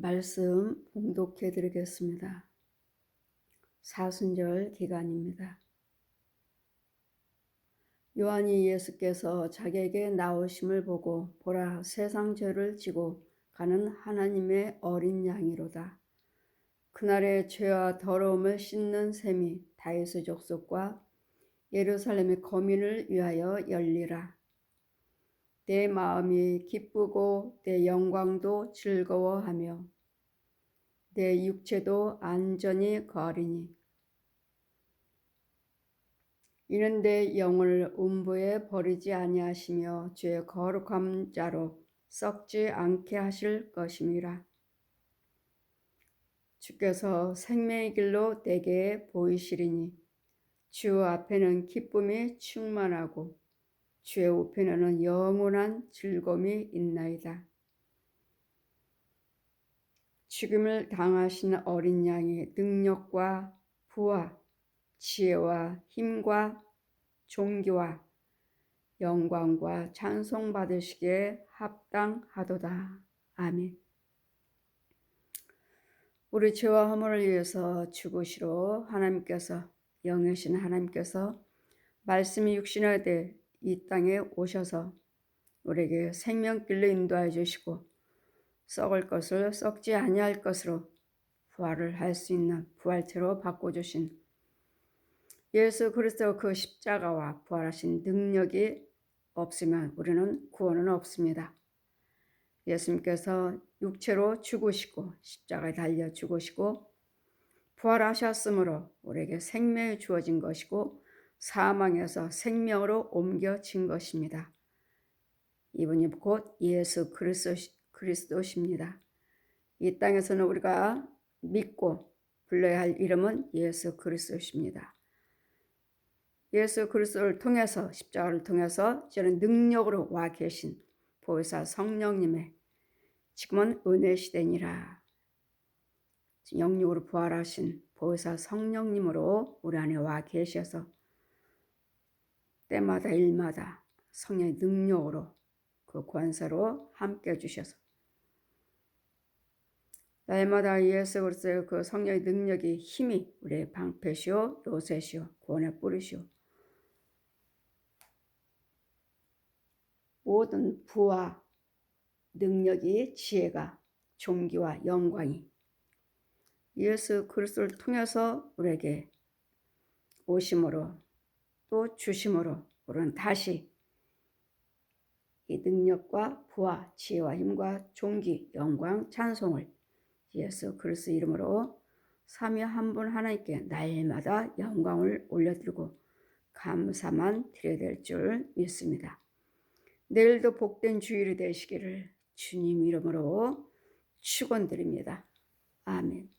말씀 봉독해 드리겠습니다. 사순절 기간입니다. 요한이 예수께서 자기에게 나오심을 보고 보라 세상 죄를 지고 가는 하나님의 어린 양이로다. 그날의 죄와 더러움을 씻는 셈이 다윗의 족속과 예루살렘의 거민을 위하여 열리라. 내 마음이 기쁘고 내 영광도 즐거워하며 내 육체도 안전히 거리니 이는 내 영을 음부에 버리지 아니하시며 죄의 거룩함 자로 썩지 않게 하실 것임이라. 주께서 생명의 길로 내게 보이시리니 주 앞에는 기쁨이 충만하고 주의 우편에는 영원한 즐거움이 있나이다. 죽임을 당하신 어린 양의 능력과 부와 지혜와 힘과 존귀와 영광과 찬송 받으시기에 합당하도다. 아멘. 우리 죄와 허물을 위해서 죽으시러 하나님께서 영이신 하나님께서 말씀이 육신화 돼 이 땅에 오셔서 우리에게 생명길로 인도해 주시고 썩을 것을 썩지 아니할 것으로 부활을 할 수 있는 부활체로 바꿔 주신 예수 그리스도 그 십자가와 부활하신 능력이 없으면 우리는 구원은 없습니다. 예수님께서 육체로 죽으시고 십자가에 달려 죽으시고 부활하셨으므로 우리에게 생명이 주어진 것이고 사망에서 생명으로 옮겨진 것입니다. 이분이 곧 예수 그리스도, 십니다 이 땅에서는 우리가 믿고 불러야 할 이름은 예수 그리스도십니다. 예수 그리스도를 통해서 십자가를 통해서 저는 능력으로 와 계신 보혜사 성령님의 지금은 은혜 시대니라. 영육으로 부활하신 보혜사 성령님으로 우리 안에 와 계셔서 때마다 일마다 성령의 능력으로 그 권세로 함께 해주셔서 날마다 예수 그리스도의 그 성령의 능력이 힘이 우리의 방패시오 요새시오 구원의 뿌리시오. 모든 부와 능력이 지혜가 존귀와 영광이 예수 그리스도를 통해서 우리에게 오심으로 또 주심으로 우리는 다시 이 능력과 부와 지혜와 힘과 존귀, 영광, 찬송을 예수 그리스도 이름으로 삼위 한분 하나님께 날마다 영광을 올려드리고 감사만 드려야 될 줄 믿습니다. 내일도 복된 주일이 되시기를 주님 이름으로 축원드립니다. 아멘.